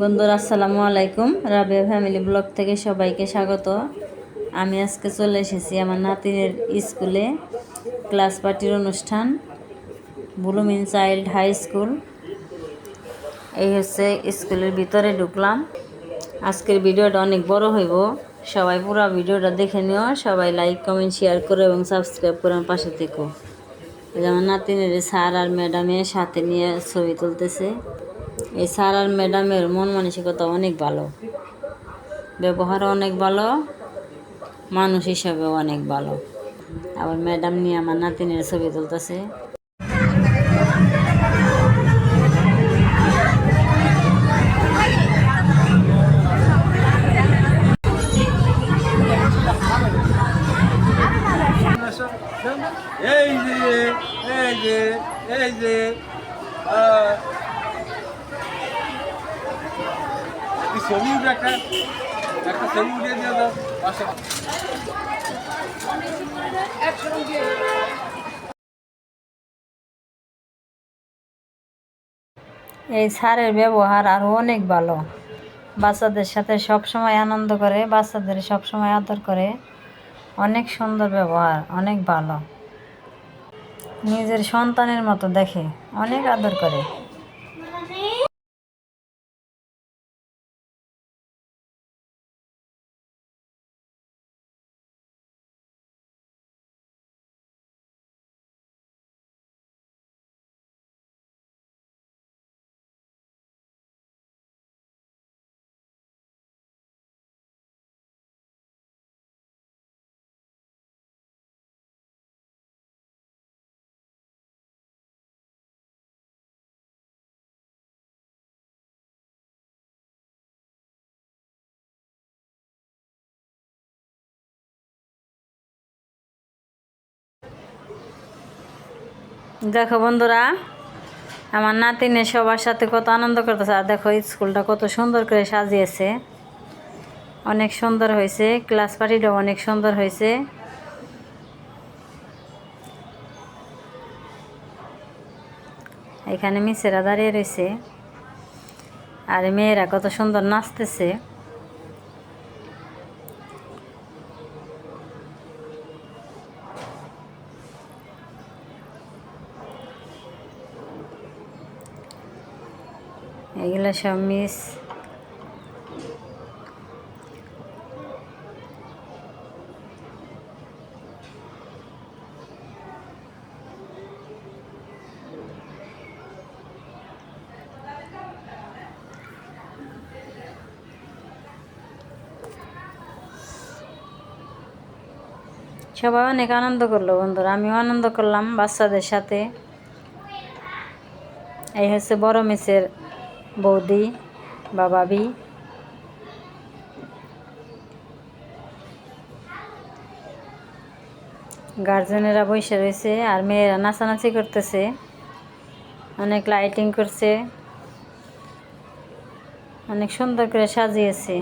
বন্ধুরা, আসসালামু আলাইকুম। রাবিয়া ফ্যামিলি ব্লগ থেকে সবাইকে স্বাগত। আমি আজকে চলে এসেছি আমার নাতিনের স্কুলে ক্লাস পার্টির অনুষ্ঠান, ব্লুমিন চাইল্ড হাই স্কুল। এই হচ্ছে স্কুলের ভিতরে ঢুকলাম। আজকের ভিডিওটা অনেক বড় হইব। সবাই পুরো ভিডিওটা দেখে নিও। সবাই লাইক, কমেন্ট, শেয়ার করো এবং সাবস্ক্রাইব করে আমার পাশে থেকো। এই যে আমার নাতিনের স্যার আর ম্যাডামের সাথে নিয়ে ছবি তুলতেছে। এই স্যার আর ম্যাডামের মন মানসিকতা অনেক ভালো। ব্যবহারও অনেক ভালো, মানুষ হিসাবেও অনেক ভালো। আবার ম্যাডাম নিয়ে আমার নাতিনের ছবি তুলতেছে। এই যে এই যে এই যে ছবি একটা একটা ছবি উঠিয়ে দিয়ে দাও, পাশে এই স্যারের ব্যবহার আরও অনেক ভালো। বাচ্চাদের সাথে সব সময় আনন্দ করে, বাচ্চাদের সব সময় আদর করে। অনেক সুন্দর ব্যবহার, অনেক ভালো। নিজের সন্তানের মতো দেখে অনেক আদর করে। দেখো বন্ধুরা, আমার নাতিনে সবার সাথে কত আনন্দ করতেছে। আর দেখো, স্কুলটা কত সুন্দর করে সাজিয়েছে। অনেক সুন্দর হয়েছে, ক্লাস পার্টিটাও অনেক সুন্দর হয়েছে। এখানে মিসেরা দাঁড়িয়ে রয়েছে। আর মেয়েরা কত সুন্দর নাচতেছে। এগুলো সব মিস সবাই অনেক আনন্দ করল বন্ধুরা, আমিও আনন্দ করলাম বাচ্চাদের সাথে। এই হচ্ছে বড় মেসের বৌদি বা। ভাবি গার্জেনেরা বসে রয়েছে আর মেয়েরা নাচানাচি করতেছে। অনেক লাইটিং করছে। অনেক সুন্দর করে সাজিয়েছে।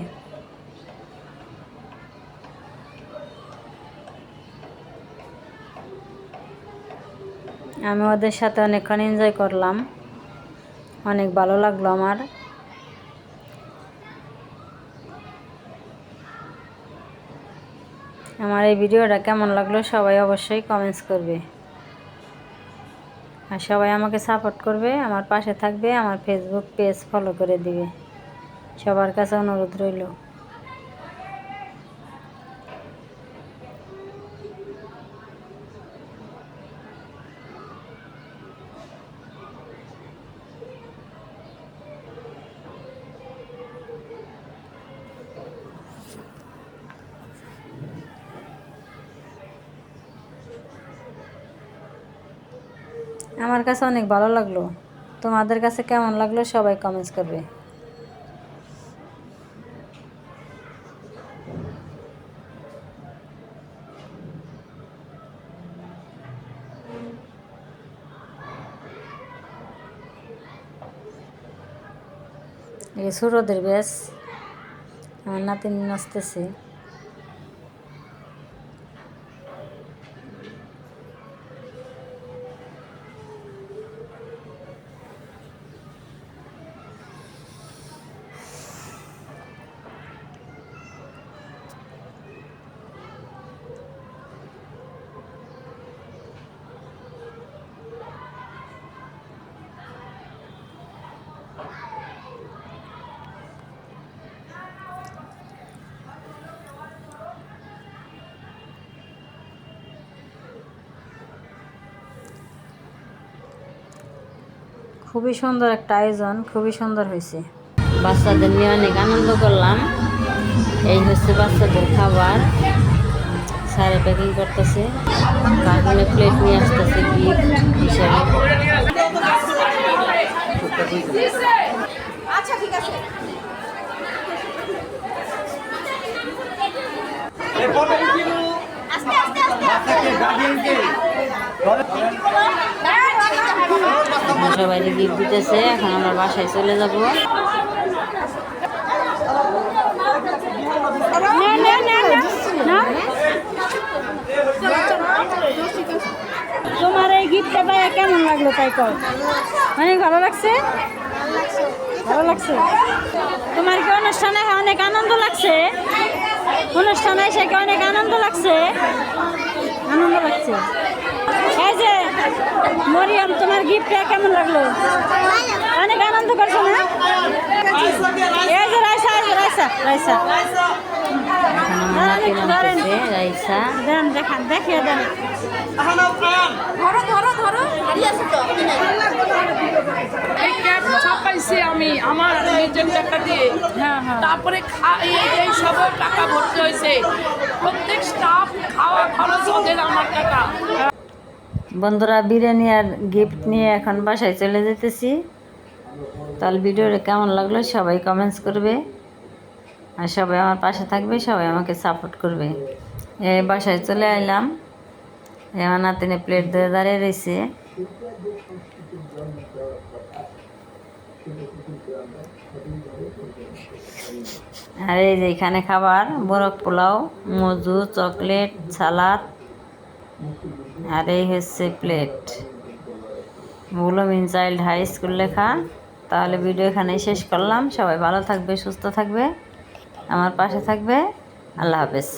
আমি ওদের সাথে অনেকক্ষণ এনজয় করলাম। অনেক ভালো লাগল আমার। আমার এই ভিডিওটা কেমন লাগল সবাই অবশ্যই কমেন্টস করবে। আর সবাই আমাকে সাপোর্ট করবে, আমার পাশে থাকবে, আমার ফেসবুক পেজ ফলো করে দিবে। সবার কাছে অনুরোধ রইল। আমার কাছে অনেক ভালো লাগল। তোমাদের কাছে কেমন লাগল সবাই কমেন্টস করবে। এই ছোটদের বেশ আমার নাতিন নাচতেছে। খুবই সুন্দর একটা আয়োজন খুবই সুন্দর হয়েছে। বাচ্চাদের নিয়ে অনেক আনন্দ করলাম। এই হচ্ছে বাচ্চাদের খাবার। সারে প্যাকিং করতেছে। কার্টুনে প্লেট নিয়ে আসতেছে গিফট হিসেবে। আচ্ছা ঠিক আছে। সবাই গিফট দিতেছে, এখন আমরা বাসায় চলে যাব। তোমার এই গিফটটা পাই কেমন লাগল তাই কর অনেক ভালো লাগছে? ভালো লাগছে? তোমার কি অনুষ্ঠানে অনেক আনন্দ লাগছে? অনুষ্ঠানে কি অনেক আনন্দ লাগছে? আনন্দ লাগছে এই যে মরিয়াম তোমার গিফটটা কেমন লাগল? অনেক আনন্দ করছ না? এই যে রাইসা রাইসা রাইসা। রাইসা দেন দেখান দেখিয়ে দেন। ধরো আমি আমার নিজের টাকা দিয়ে। হ্যাঁ হ্যাঁ। তারপরে এই এই সব টাকা ভর্তি হয়েছে। প্রত্যেক স্টাফ খাওয়া খরচ ওদের আমার টাকা। বন্ধুরা বিরিয়ানি আর গিফট নিয়ে এখন বাসায় চলে যেতেছি। তাহলে ভিডিওটা কেমন লাগল সবাই কমেন্টস করবে। আর সবাই আমার পাশে থাকবে, সবাই আমাকে সাপোর্ট করবে। এই বাসায় চলে আইলাম। আমার নাতিনে প্লেট ধরে দাঁড়িয়ে রয়েছে। আর এই যে এখানে খাবার, বরফ পোলাও, মজু, চকলেট, সালাদ। আর এই হচ্ছে প্লেট মুলমিন চাইল্ড হাই স্কুল লেখা। তাহলে ভিডিও এখানেই শেষ করলাম। সবাই ভালো থাকবে, সুস্থ থাকবে। আমার পাশে থাকবে। আল্লাহ হাফেজ।